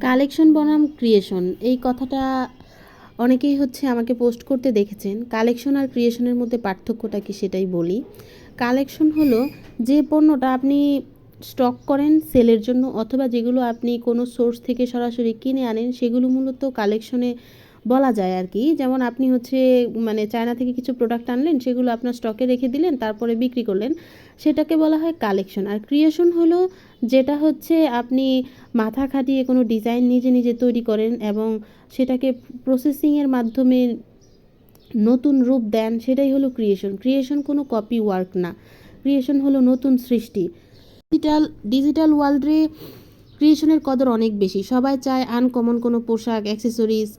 Collection বনাম creation, এই কথাটা অনেকেই হচ্ছে আমাকে পোস্ট করতে দেখেছেন। কালেকশন আর ক্রিয়েশনের মধ্যে পার্থক্যটা কি সেটাই বলি। কালেকশন হলো যে পণ্যটা আপনি স্টক করেন সেলের জন্য অথবা যেগুলো আপনি কোনো সোর্স থেকে সরাসরি কিনে আনেন, সেগুলো মূলত কালেকশনে বলা যায় আর কি। যেমন আপনি হচ্ছে মানে চায়না থেকে কিছু প্রোডাক্ট আনলেন, সেগুলো আপনার স্টকে রেখে দিলেন, তারপরে বিক্রি করলেন। সেটাকে বলা হয় কালেকশন আর ক্রিয়েশন হলো যেটা হচ্ছে আপনি মাথা খাটিয়ে কোনো ডিজাইন নিজে নিজে তৈরি করেন এবং সেটাকে প্রসেসিংয়ের মাধ্যমে নতুন রূপ দেন, সেটাই হলো ক্রিয়েশন ক্রিয়েশন কোনো কপি ওয়ার্ক না। ক্রিয়েশন হলো নতুন সৃষ্টি। ডিজিটাল ডিজিটাল ওয়ার্ল্ডে ক্রিয়েশনের কদর অনেক বেশি। সবাই চায় আনকমন কোনো পোশাক অ্যাক্সেসরিজ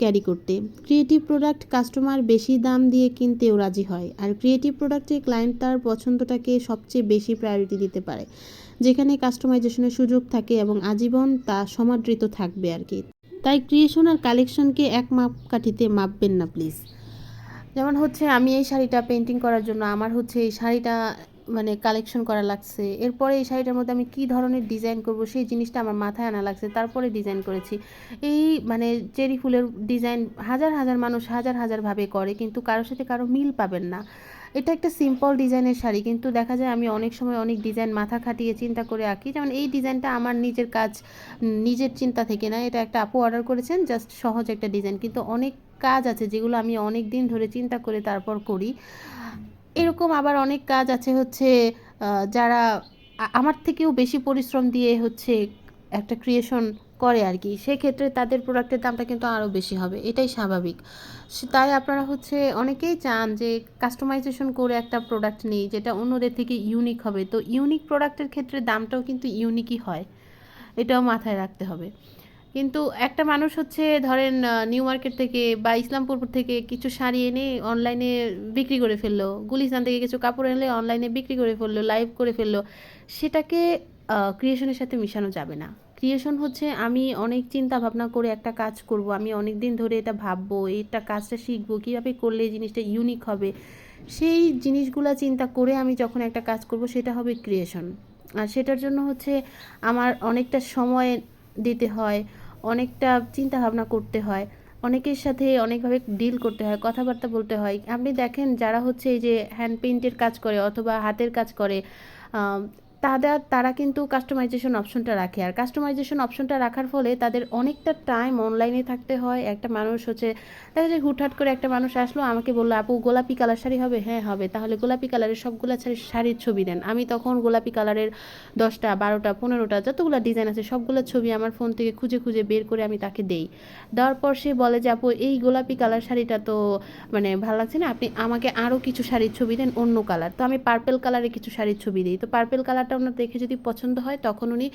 ক্যারি করতে। ক্রিয়েটিভ প্রোডাক্ট কাস্টমার বেশি দাম দিয়ে কিনতেও রাজি হয় আর ক্রিয়েটিভ প্রোডাক্টে ক্লায়েন্ট তার পছন্দটাকে সবচেয়ে বেশি প্রায়োরিটি দিতে পারে, যেখানে কাস্টমাইজেশনের সুযোগ থাকে এবং আজীবন তা সমাদৃত থাকবে আর কি। তাই ক্রিয়েশন আর কালেকশনকে এক মাপকাঠিতে মাপবেন না প্লিজ যেমন হচ্ছে আমি এই শাড়িটা পেন্টিং করার জন্য, আমার হচ্ছে এই শাড়িটা মানে কালেকশন করা লাগছে। এরপরে এই শাড়িটার মধ্যে আমি কী ধরনের ডিজাইন করব, সেই জিনিসটা আমার মাথায় আনা লাগছে। তারপরে ডিজাইন করেছি। এই মানে চেরি ফুলের ডিজাইন হাজার হাজার মানুষ হাজার হাজারভাবে করে, কিন্তু কারোর সাথে কারও মিল পাবেন না। এটা একটা সিম্পল ডিজাইনের শাড়ি, কিন্তু দেখা যায় আমি অনেক সময় অনেক ডিজাইন মাথা খাটিয়ে চিন্তা করে আঁকি। যেমন এই ডিজাইনটা আমার নিজের কাজ, নিজের চিন্তা থেকে না, এটা একটা আপু অর্ডার করেছেন জাস্ট সহজ একটা ডিজাইন কিন্তু অনেক কাজ আছে যেগুলো আমি অনেক দিন ধরে চিন্তা করে তারপর করি। এরকম আবার অনেক কাজ আছে হচ্ছে যারা আমার থেকেও বেশি পরিশ্রম দিয়ে হচ্ছে একটা ক্রিয়েশন করে আর কি। সেক্ষেত্রে তাদের প্রোডাক্টের দামটা কিন্তু আরও বেশি হবে, এটাই স্বাভাবিক। তাই আপনারা হচ্ছে অনেকেই চান যে কাস্টমাইজেশন করে একটা প্রোডাক্ট নেই, যেটা অন্যদের থেকে ইউনিক হবে। তো ইউনিক প্রোডাক্টের ক্ষেত্রে দামটাও কিন্তু ইউনিকই হয়, এটাও মাথায় রাখতে হবে। কিন্তু একটা মানুষ হচ্ছে, ধরেন নিউ মার্কেট থেকে বা ইসলামপুর থেকে কিছু শাড়ি এনে অনলাইনে বিক্রি করে ফেলল। গুলিস্তান থেকে কিছু কাপড় এনে অনলাইনে বিক্রি করে ফেলল লাইভ করে ফেলল। সেটাকে ক্রিয়েশনের সাথে মিশানো যাবে না। ক্রিয়েশন হচ্ছে, আমি অনেক চিন্তা ভাবনা করে একটা কাজ করব, আমি অনেক দিন ধরে এটা ভাববো, এটা কাজটা শিখব, কীভাবে করলে এই জিনিসটা ইউনিক হবে? সেই জিনিসগুলো চিন্তা করে আমি যখন একটা কাজ করব, সেটা হবে ক্রিয়েশন আর সেটার জন্য হচ্ছে, আমার অনেকটা সময় দিতে হয়, অনেকটা চিন্তা ভাবনা করতে হয়, অনেকের সাথে অনেকভাবে ডিল করতে হয়, কথাবার্তা বলতে হয়। আপনি দেখেন যারা হচ্ছে এই যে হ্যান্ড পেইন্টের কাজ করে অথবা হাতের কাজ করে তারা তারা কিন্তু কাস্টমাইজেশন অপশনটা রাখে। আর কাস্টমাইজেশন অপশনটা রাখার ফলে তাদের অনেকটা টাইম অনলাইনে থাকতে হয়। একটা মানুষ হচ্ছে, দেখা যায় হুটহাট করে একটা মানুষ আসলো, আমাকে বলল, আপু, গোলাপি কালার শাড়ি হবে? হ্যাঁ হবে। তাহলে গোলাপি কালারের সবগুলো শাড়ির ছবি দেন। আমি তখন গোলাপি কালারের দশটা, বারোটা, পনেরোটা, যতগুলো ডিজাইন আছে, সবগুলো ছবি আমার ফোন থেকে খুঁজে খুঁজে বের করে আমি তাকে দেই। দেওয়ার পর সে বলে যে, আপু, এই গোলাপি কালার শাড়িটা তো মানে ভালো লাগছে না। আপনি আমাকে আরও কিছু শাড়ির ছবি দেন অন্য কালার তো আমি পার্পেল কালারের কিছু শাড়ির ছবি দিই। তো পার্পেল কালার কালারটা ওনার দেখে যদি পছন্দ হয়, তখন উনি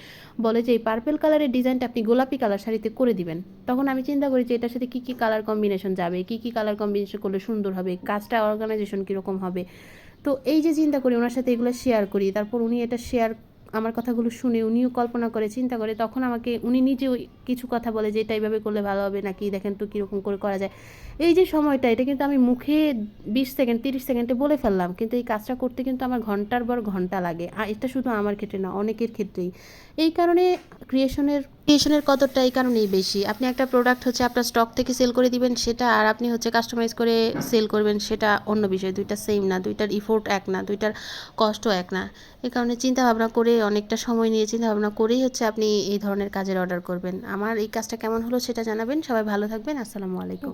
বলে যে, এই পার্পেল কালারের ডিজাইনটা আপনি গোলাপি কালার শাড়িতে করে দিবেন। তখন আমি চিন্তা করি যে, এটার সাথে কী কী কালার কম্বিনেশন যাবে? কী কী কালার কম্বিনেশন করলে সুন্দর হবে? কাজটা অর্গানাইজেশন কীরকম হবে? তো এই যে চিন্তা করি, ওনার সাথে এগুলো শেয়ার করি, তারপর উনি এটা শেয়ার আমার কথাগুলো শুনে উনিও কল্পনা করে, চিন্তা করে, তখন আমাকে উনি নিজেও কিছু কথা বলে যে, এটা এইভাবে করলে ভালো হবে নাকি? দেখেন তো কীরকম করে করা যায়। এই যে সময়টা, এটা কিন্তু আমি মুখে বিশ সেকেন্ড, তিরিশ সেকেন্ডে বলে ফেললাম, কিন্তু এই কাজটা করতে কিন্তু আমার ঘণ্টার পর ঘণ্টা লাগে। আর এটা শুধু আমার ক্ষেত্রে না, অনেকের ক্ষেত্রেই। এই কারণে ক্রিয়েশনের ক্রিয়েশনের কতটা এই কারণেই বেশি। আপনি একটা প্রোডাক্ট হচ্ছে আপনার স্টক থেকে সেল করে দিবেন, সেটা আর আপনি হচ্ছে কাস্টমাইজ করে সেল করবেন, সেটা অন্য বিষয়। দুইটা সেম না, দুইটার ইফোর্ট এক না, দুইটার কষ্ট এক না। এই কারণে চিন্তা ভাবনা করে অনেকটা সময় নিয়ে চিন্তা ভাবনা করেই হচ্ছে আপনি এই ধরনের কাজের অর্ডার করবেন। আমার এই কাজটা কেমন হলো সেটা জানাবেন। সবাই ভালো থাকবেন। আসসালামু আলাইকুম।